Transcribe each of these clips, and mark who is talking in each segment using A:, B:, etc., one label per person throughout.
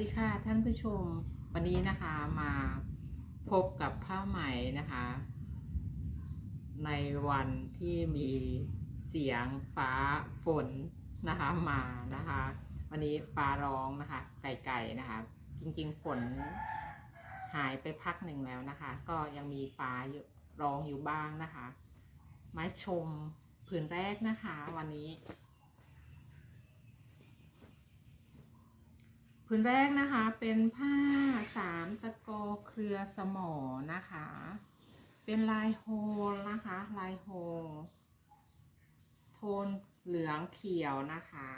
A: ดีค่ะท่านผู้ชมวันนี้นะคะมาพบกับผ้าไหมนะคะ ในวันที่มีเสียงฟ้าฝนนะคะมานะคะ วันนี้ฟ้าร้องนะคะ ไก่ๆนะคะ จริงๆฝนหายไปพักหนึ่งแล้วนะคะ ก็ยังมีฟ้าร้องอยู่บ้างนะคะ มาชมผืนแรกนะคะ วันนี้ ผืนแรกนะคะเป็นผ้าสามตะกอเครือสมอนะคะ เป็นลายโฮลนะคะ ลายโฮลโทนเหลืองเขียวนะคะ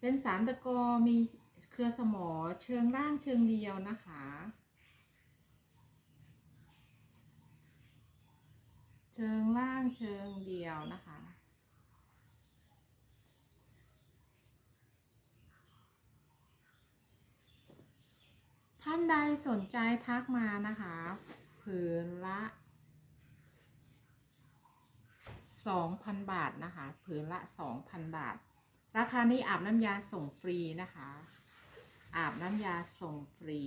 A: เป็นสามตะกอมีเครือสมอเชิงล่างเชิงเดียวนะคะ เชิงล่างเชิงเดียวนะคะ ท่านใดสนใจทักมานะคะผืนละ2,000บาทนะคะผืนละ2,000บาท ราคานี้อาบน้ำยาส่งฟรีนะคะ อาบน้ำยาส่งฟรี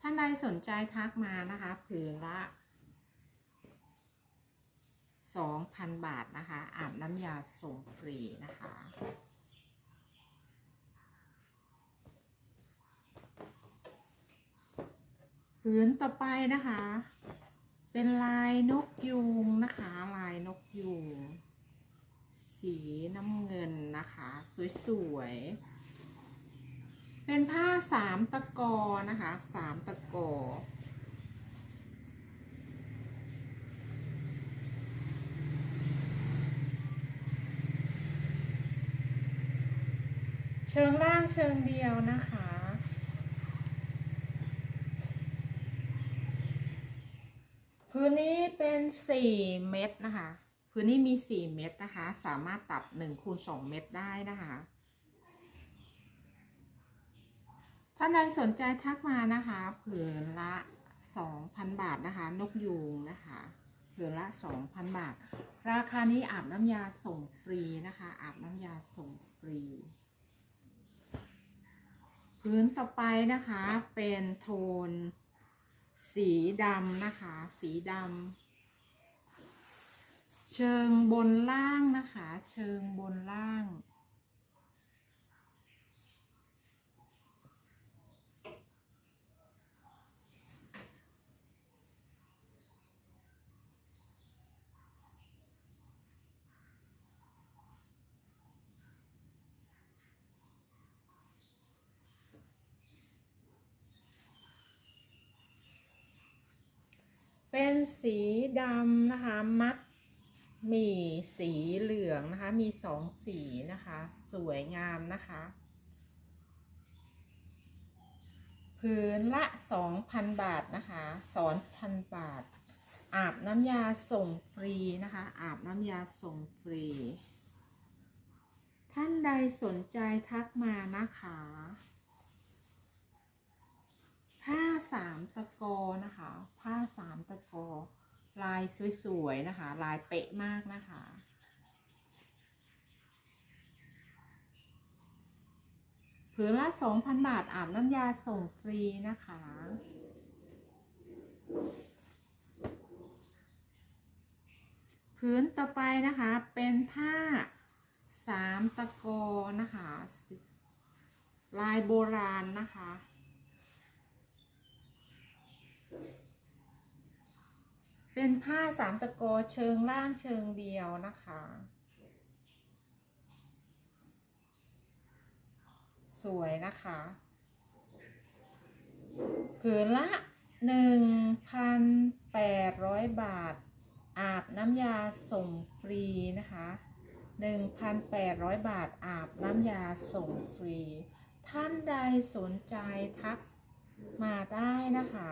A: ท่านใดสนใจทักมานะคะผืนละ2,000 บาทนะคะ อาบน้ำยาส่งฟรีนะคะ ผืนต่อไปนะคะ เป็นลายนกยูงนะคะ ลายนกยูงสีน้ำเงินนะคะ สวยๆ เป็นผ้าสามตะกอนะคะสามตะกอเชิงล่างเชิงเดียวนะคะ พื้นนี้เป็นสี่เม็ดนะคะ พื้นนี้มีสี่เม็ดนะคะ สามารถตัดหนึ่งคูณสองเม็ดได้นะคะท่านใดสนใจทักมานะคะผืนละสองพันบาทนะคะ นกยูงนะคะผืนละสองพันบาท ราคานี้อาบน้ำยาส่งฟรีนะคะ อาบน้ำยาส่งฟรีพื้นต่อไปนะคะเป็นโทน สีดำนะคะ สีดำเชิงบนล่างนะคะ เชิงบนล่าง เป็นสีดำนะคะ มัดหมี่สีเหลืองนะคะ มีสองสีนะคะ สวยงามนะคะพื้นละ2,000บาทนะคะสอนพันบาท อาบน้ำยาส่งฟรีนะคะ อาบน้ำยาส่งฟรี ท่านใดสนใจทักมานะคะ ผ้า สามตะกอนะคะ ผ้าสามตะกอ ลายสวยๆนะคะ ลายเป๊ะมากนะคะผืนละ2,000บาทอาบน้ำยาส่งฟรีนะคะผืนต่อไปนะคะเป็นผ้าสามตะกอนะคะ ลายโบราณนะคะ เป็นผ้าสามตะโกอเชิงล่างเชิงเดียวนะคะ สวยนะคะผืนละ 1,800 บาท อาบน้ำยาส่งฟรีนะคะ 1,800 บาทอาบน้ำยาส่งฟรี ท่านใดสนใจทักมาได้นะคะ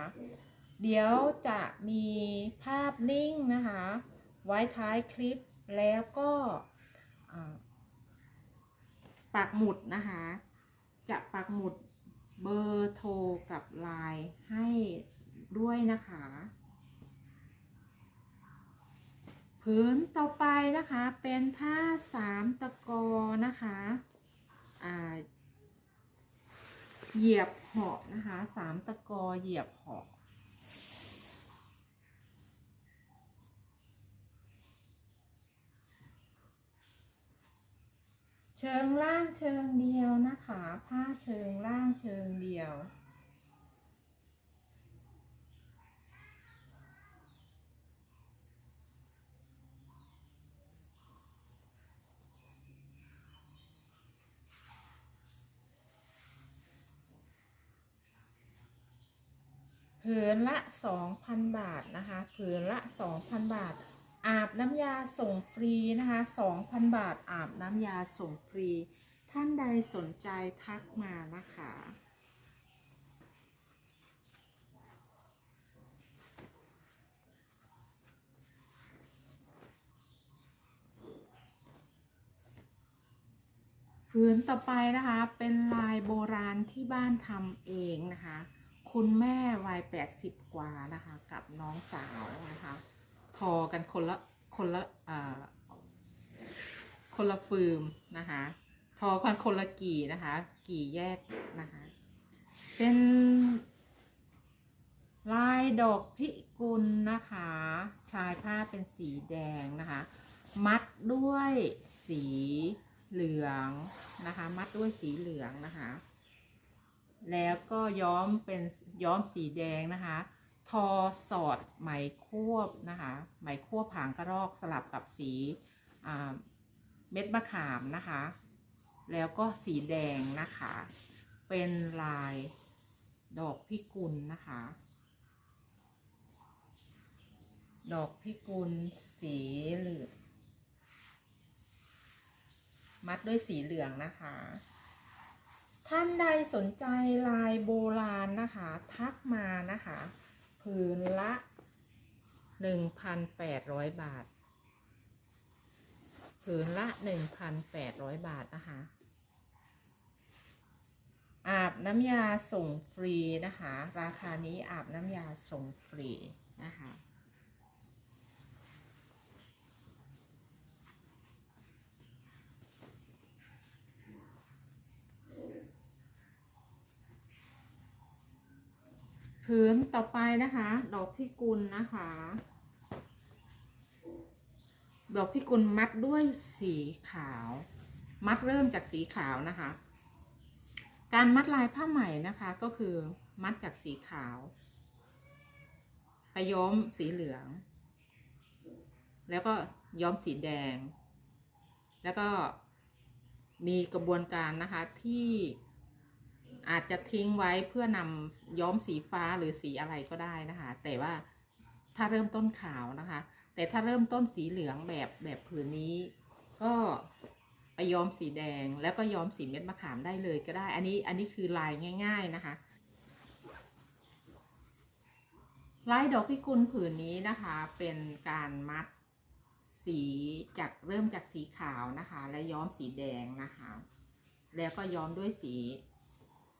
A: เดี๋ยวจะมีภาพนิ่งนะคะ ไว้ท้ายคลิปแล้วก็ปักหมุดนะคะ จะปักหมุดเบอร์โทรกับไลน์ให้ด้วยนะคะ ผืนต่อไปนะคะเป็นผ้าสามตะกอนะคะเหยียบเหาะนะคะสามตะกอเหยียบเหาะ เชิงล่างเชิงเดียวนะคะ ผ้าเชิงล่างเชิงเดียวผืนละ 2,000 บาทนะคะผืนละ 2,000 บาท อาบน้ำยาส่งฟรีนะคะ 2,000 บาทอาบน้ำยาส่งฟรี ท่านใดสนใจทักมานะคะ ผืนต่อไปนะคะเป็นลายโบราณที่บ้านทำเองนะคะ คุณแม่วัย 80 กว่านะคะ กับน้องสาวนะคะ ทอกันคนละคนละอ่าคนละฟืมนะคะทอกันคนละกี่นะคะ กี่แยกนะคะ เป็นลายดอกพิกุลนะคะ ชายผ้าเป็นสีแดงนะคะ มัดด้วยสีเหลืองนะคะ มัดด้วยสีเหลืองนะคะ แล้วก็ย้อมเป็นย้อมสีแดงนะคะ ทอสอดไหมควบนะคะ ไหมควบผางกระรอกสลับกับสีเม็ดมะขามนะคะ แล้วก็สีแดงนะคะ เป็นลายดอกพิกุลนะคะ ดอกพิกุลสีเหลืองมัดด้วยสีเหลืองนะคะ ท่านใดสนใจลายโบราณนะคะ ทักมานะคะ ผืนละ1,800บาท ผืนละ1,800บาทนะคะ อาบน้ำยาส่งฟรีนะคะ ราคานี้อาบน้ำยาส่งฟรีนะคะ ผืนต่อไปนะคะ ดอกพิกุลนะคะ ดอกพิกุลมัดด้วยสีขาว มัดเริ่มจากสีขาวนะคะ การมัดลายผ้าไหม่นะคะก็คือมัดจากสีขาวไปย้อมสีเหลือง แล้วก็ย้อมสีแดง แล้วก็มีกระบวนการนะคะที่ อาจจะทิ้งไว้เพื่อนำย้อมสีฟ้าหรือสีอะไรก็ได้นะคะ แต่ว่าถ้าเริ่มต้นขาวนะคะ แต่ถ้าเริ่มต้นสีเหลืองแบบแบบผืนนี้ ก็ไปย้อมสีแดงแล้วก็ย้อมสีเม็ดมะขามได้เลยก็ได้ อันนี้อันนี้คือลายง่าย ๆนะคะลายดอกพิกุลผืนนี้นะคะ เป็นการมัดสีจากเริ่มจากสีขาวนะคะ และย้อมสีแดงนะคะ แล้วก็ย้อมด้วยสี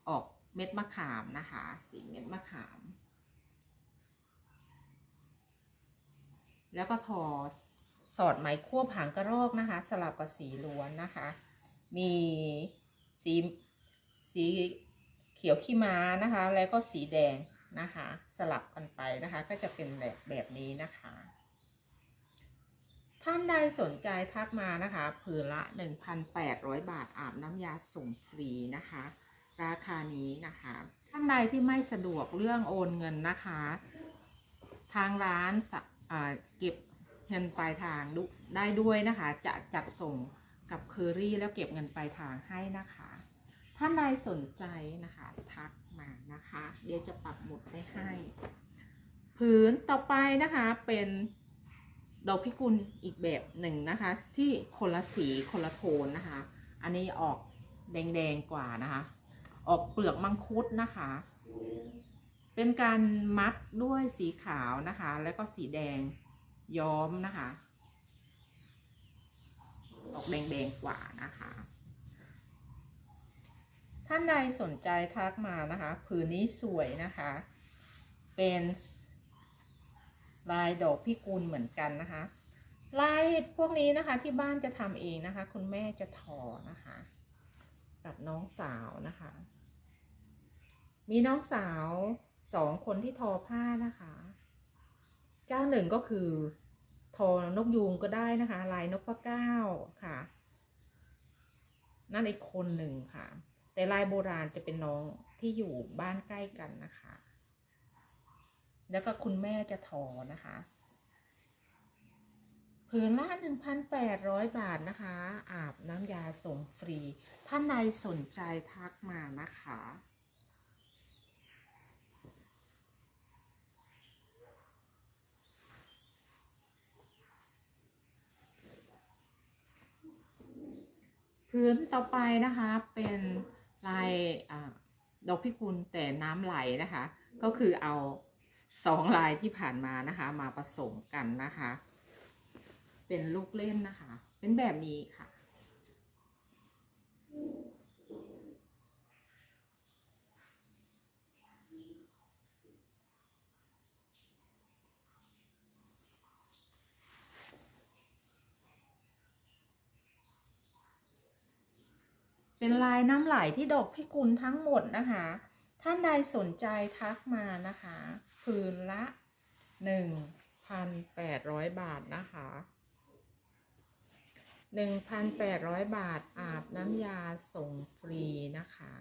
A: ออกเม็ดมะขามนะคะ สีเม็ดมะขาม แล้วก็ทอสอดไหมควบหางกระรอกนะคะ สลับกับสีล้วนนะคะ มีสีสีเขียวขี้ม้านะคะ แล้วก็สีแดงนะคะ สลับกันไปนะคะ ก็จะเป็นแบบแบบนี้นะคะ ท่านใดสนใจทักมานะคะ ผืนละ 1,800 บาทอาบน้ำยาส่งฟรีนะคะ ราคานี้นะคะท่านใดที่ไม่สะดวกเรื่องโอนเงินนะคะ ทางร้านเก็บเงินปลายทางได้ด้วยนะคะ จะจัดส่งกับเคอรี่แล้วเก็บเงินปลายทางให้นะคะ ท่านใดสนใจนะคะ ทักมานะคะ เดี๋ยวจะปักหมุดไว้ให้ ผืนต่อไปนะคะเป็นดอกพิกุลอีกแบบหนึ่งนะคะ ที่คนละสีคนละโทนนะคะ อันนี้ออกแดงๆกว่านะคะ ออกเปลือกมังคุดนะคะ เป็นการมัดด้วยสีขาวนะคะ แล้วก็สีแดงย้อมนะคะ ออกแดงๆกว่านะคะ ท่านใดสนใจทักมานะคะผืนนี้สวยนะคะ เป็นลายดอกพิกุลเหมือนกันนะคะ ลายพวกนี้นะคะที่บ้านจะทำเองนะคะ คุณแม่จะทอนะคะ กับน้องสาวนะคะ มีน้องสาวสองคนที่ทอผ้านะคะ เจ้าหนึ่งก็คือ ทอนกยูงก็ได้นะคะ ลายนกพะเก้าค่ะ นั่นอีกคนหนึ่งค่ะ แต่ลายโบราณจะเป็นน้องที่อยู่บ้านใกล้กันนะคะ แล้วก็คุณแม่จะทอนะคะ ผืนละ1,800บาทนะคะ อาบน้ำยาส่งฟรี ท่านใดสนใจทักมานะคะ พื้นต่อไปนะคะเป็นลายอดอกพิกุลแต่น้ำไหลนะคะ ก็คือเอาสองลายที่ผ่านมานะคะ มาผสมกันนะคะ เป็นลูกเล่นนะคะ เป็นแบบนี้ค่ะ เป็นลายน้ำไหลที่ดอกพิกุลทั้งหมดนะคะ ท่านใดสนใจทักมานะคะผืนละ 1,800 บาทนะคะ 1,800 บาทอาบน้ำยาส่งฟรีนะคะ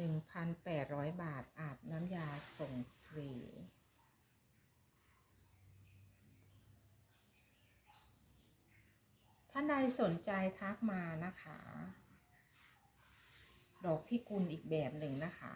A: 1,800 บาทอาบน้ำยาส่งฟรีท่านใดสนใจทักมานะคะ ดอกพิกุลอีกแบบหนึ่งนะคะ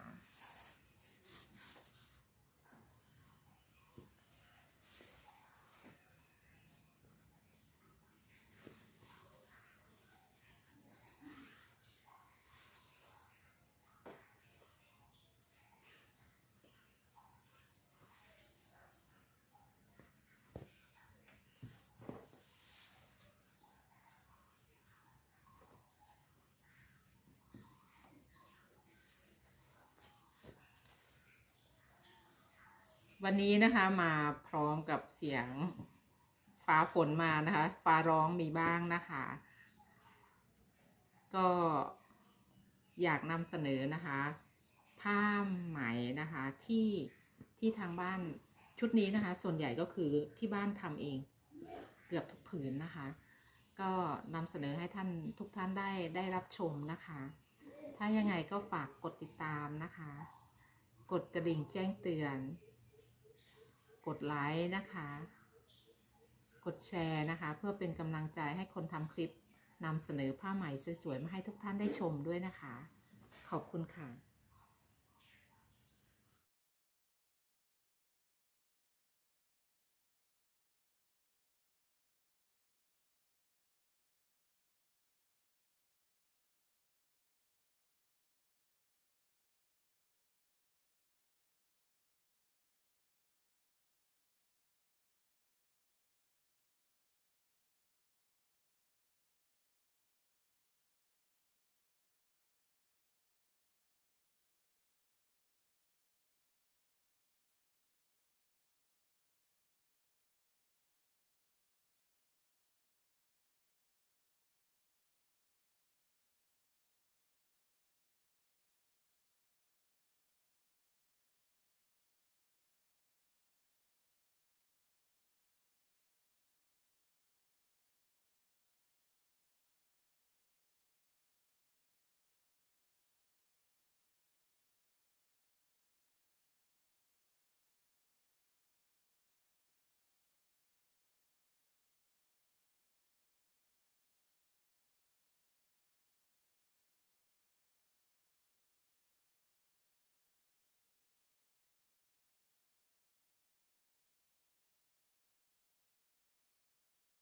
A: วันนี้นะคะมาพร้อมกับเสียงฟ้าฝนมานะคะ ฟ้าร้องมีบ้างนะคะ ก็อยากนำเสนอนะคะ ผ้าไหมนะคะที่ที่ทางบ้านชุดนี้นะคะ ส่วนใหญ่ก็คือที่บ้านทำเองเกือบทุกผืนนะคะ ก็นำเสนอให้ท่านทุกท่านได้ได้รับชมนะคะ ถ้ายังไงก็ฝากกดติดตามนะคะ กดกระดิ่งแจ้งเตือน กดไลค์นะคะ กดแชร์นะคะ เพื่อเป็นกำลังใจให้คนทำคลิปนำเสนอผ้าไหมสวยๆ มาให้ทุกท่านได้ชมด้วยนะคะ ขอบคุณค่ะ